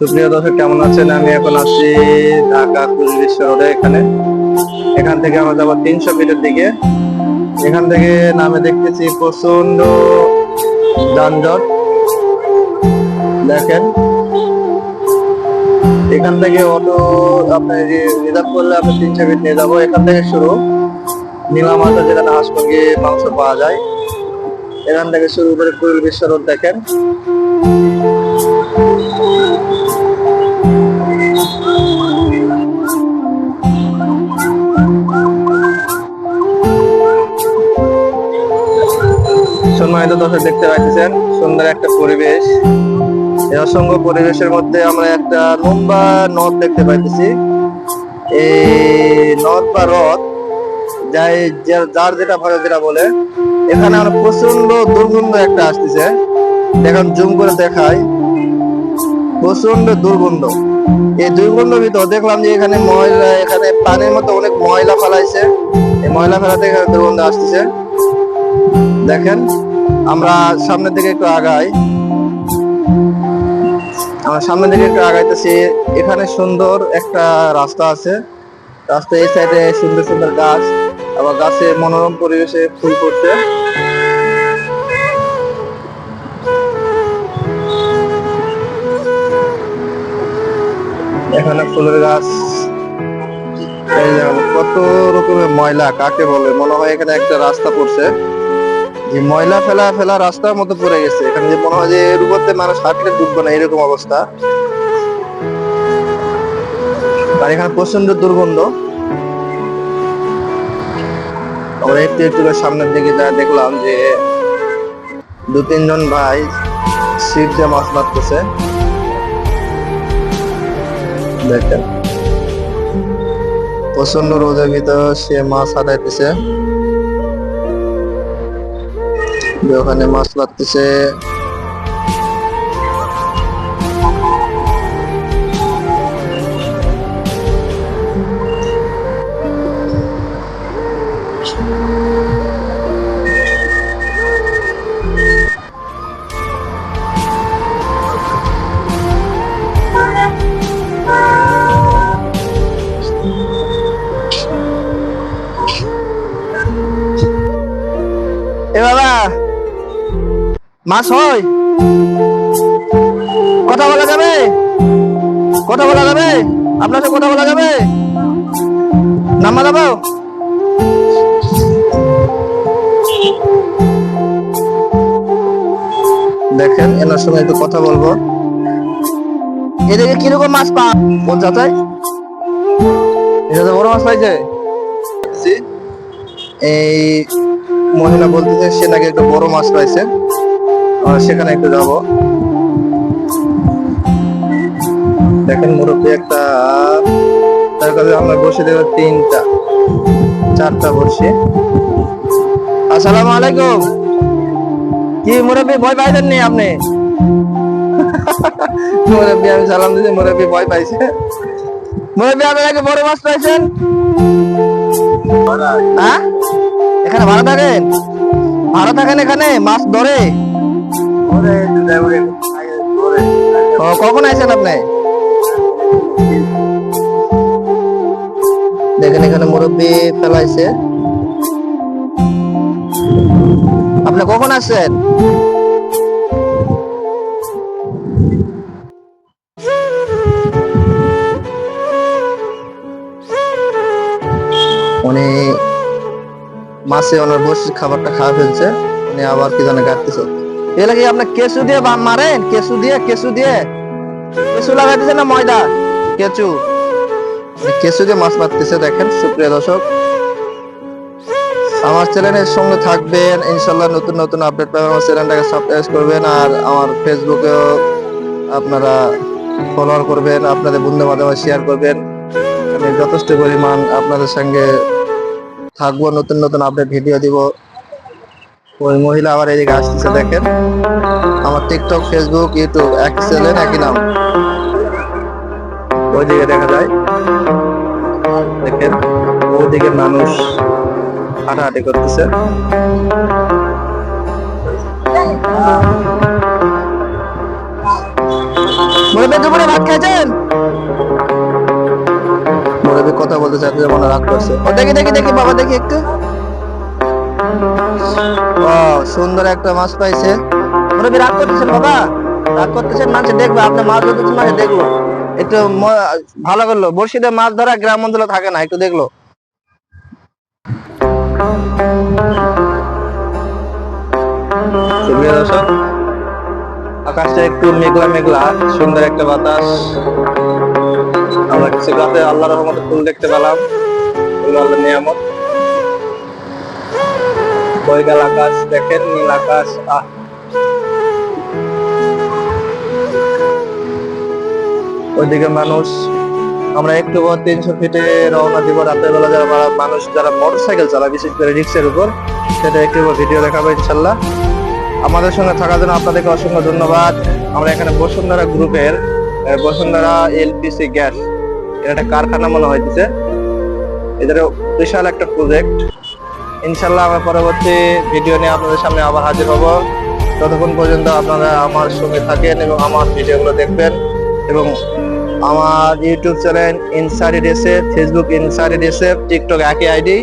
সুপ্রিয় দর্শক, কেমন আছেন? আমি এখন আছি ঢাকা কুচবিশ্ব রোডে এখানে। এখান থেকে আমরা যাব তিনশো ফিটের দিকে। এখান থেকে নামে দেখতেছি প্রচণ্ড যানজট। দেখেন। এখান থেকে অটো আপনি রিজার্ভ করলে আপনি তিনশো ফিট নিয়ে যাব। এখান থেকে শুরু। নীলামাতা যেখানে হাঁস মুরগি মাংস পাওয়া যায়। এখান থেকে শুরু করে কুড়িল বিশ্ব রোড দেখেন। দর্শক দেখতে পাচ্ছেন সুন্দর একটা পরিবেশ। এই অসংখ্য পরিবেশের মধ্যে আমরা একটা লম্বা নদ দেখতে পাইতেছি। এই নদ বা হ্রদ যাই যার যেটা ভালো যেটা বলে, এখানে আমরা প্রচণ্ড দুর্গন্ধ একটা আসতেছে। দেখুন, জুম করে দেখাই। প্রচণ্ড দুর্গন্ধ। এই দুর্গন্ধ ভিতর দেখলাম যে এখানে ময়লা, এখানে পানির মতো অনেক ময়লা ফেলাইছে। এই ময়লা ফেলাতে এখানে দুর্গন্ধ আসতেছে। দেখেন আমরা সামনের দিকে একটু আগাই। আমরা সামনের দিকে একটু আগাইতেছি। এখানে সুন্দর একটা রাস্তা আছে। রাস্তা এই সাইডে সুন্দর সুন্দর গাছ আবার গাছে মনোরম পরিবেশে ফুল ফুটছে। এখানে ফুলের গাছ। কত রকমের ময়লা, কাকে বলে? মনে হয় এখানে একটা রাস্তা পড়ছে। যে ময়লা ফেলা ফেলা রাস্তার মতো পড়ে গেছে। এখানে যে মনে হয় যে এর উপর মানুষ হাঁটলে ডুববে না, এরকম অবস্থা। আর এখানে প্রচণ্ড দুর্গন্ধ। আমরা একটু একটু সামনের দিকে যা দেখলাম যে দু তিনজন ভাই ছিপ দিয়ে মাছ মারতেছে। দেখেন। প্রচণ্ড রোদের ভিতর সে মাছ হাঁটাইতেছে। ওখানে মাছ লাগতেছে। এ বাবা মাছ হয়? কথা বলা যাবে? কথা বলা যাবে? আপনার সাথে কথা বলা যাবে? নাম্বার যাব দেখেন, এনার সঙ্গে একটু কথা বলব। এদিকে কীরকম মাছ পা কোন যাতাই এটা বড় মাছ পাইছে। এই মহিলা বলতেছে, সে নাকি একটা বড় মাছ পাইছে। সেখানে একটু যাব। দেখেন মুরব্বী একটা, তার কাছে আমরা বসে দেবো তিনটা, চারটা বসে। আসসালামু আলাইকুম। কি মুরব্বী, ভয় পাইছেন নি আপনি? মুরব্বী, আমি সালাম দিচ্ছি মুরব্বী ভয় পাইছে। মুরব্বী, আপনি নাকি বড় মাছ পাইছেন? হ্যাঁ? এখানে ভাড়া থাকেন। ভাড়া থাকেন এখানে, মাছ ধরে। ও, কখন আইছেন আপনি? দেখেন এখানে মুরব্বী ফেলাইছে। আপনি কখন আসছেন উনি মাছে ওনার বসে খাবারটা খাওয়া ফেলছে, উনি আবার কি জানে কাটতেছে এগুলা কি আপনার কেঁচু দিয়ে বাম মারেন, কেঁচু দিয়ে কেঁচু দিয়ে। কেঁচু লাগাইতেছে না ময়দা? কেঁচু। কেঁচু দিয়ে মাছ মারতেছে দেখেন, সুপ্রিয় দর্শক। আমার চ্যানেলের সঙ্গে থাকবেন, ইনশাল্লাহ নতুন নতুন আপডেট পাবেন। আমার চ্যানেলটাকে সাবস্ক্রাইব করবেন আর আমার ফেসবুকেও আপনারা ফলোয়ার করবেন, আপনাদের বন্ধু বান্ধব শেয়ার করবেন। আমি যথেষ্ট পরিমাণ আপনাদের সঙ্গে থাকব, নতুন নতুন আপডেট ভিডিও দিব। ওই মহিলা আবার এদিকে আসতেছে, দেখেন। আমার টিকটক ফেসবুক ইউটিউব এক চ্যানেল একই নাম। ওইদিকে দেখা যায়। দেখেন, ওইদিকে মানুষ হাঁটাহাঁটি করতেছে। কথা বলতে চাইছে মনে রাগ করছে। ও, দেখি দেখি দেখি, বাবা, দেখি একটু। সুন্দর একটা মাছ পাইছে। মুরব্বী, রাগ করতেছেন বাবা? রাগ করতেছেন মানুষ দেখবে আপনি মাছ ধরতেছেন মানে দেখল একটু ভালো করল। বড়শিতে মাছ ধরা গ্রাম অঞ্চলে থাকে না, একটু দেখল। আকাশটা একটু মেঘলা মেঘলা, সুন্দর একটা বাতাস। আমরা কিছু গাছে আল্লাহর রহমতে ফুল দেখতে পেলাম। এগুলো আল্লাহর নিয়ামত। বৈকাল আকাশ দেখেন, নীল আকাশ আহ। ওইদিকে মানুষ, আমরা একটু তিনশো ফিটে রওনা দিব, রাতের বেলা যারা মানুষ যারা মোটরসাইকেল চালায়, বিশেষ করে রিক্সের উপর, সেটা একটু ভিডিও দেখাবো ইনশাল্লাহ। আমাদের সঙ্গে থাকার জন্য আপনাদেরকে অসংখ্য ধন্যবাদ। আমরা এখানে বসুন্ধরা গ্রুপের বসুন্ধরা এলপিসি গ্যাস এটা একটা কারখানা মনে হইতেছে। এদের বিশাল একটা প্রজেক্ট ইনশাল্লাহ আমরা পরবর্তী ভিডিও নিয়ে আপনাদের সামনে আবার হাজির হব। ততক্ষণ পর্যন্ত আপনারা আমার সঙ্গে থাকেন এবং আমার ভিডিওগুলো দেখবেন এবং আমার ইউটিউব চ্যানেল ইনসারি এসে ফেসবুক ইনসারি এসে টিকটক একই আইডি।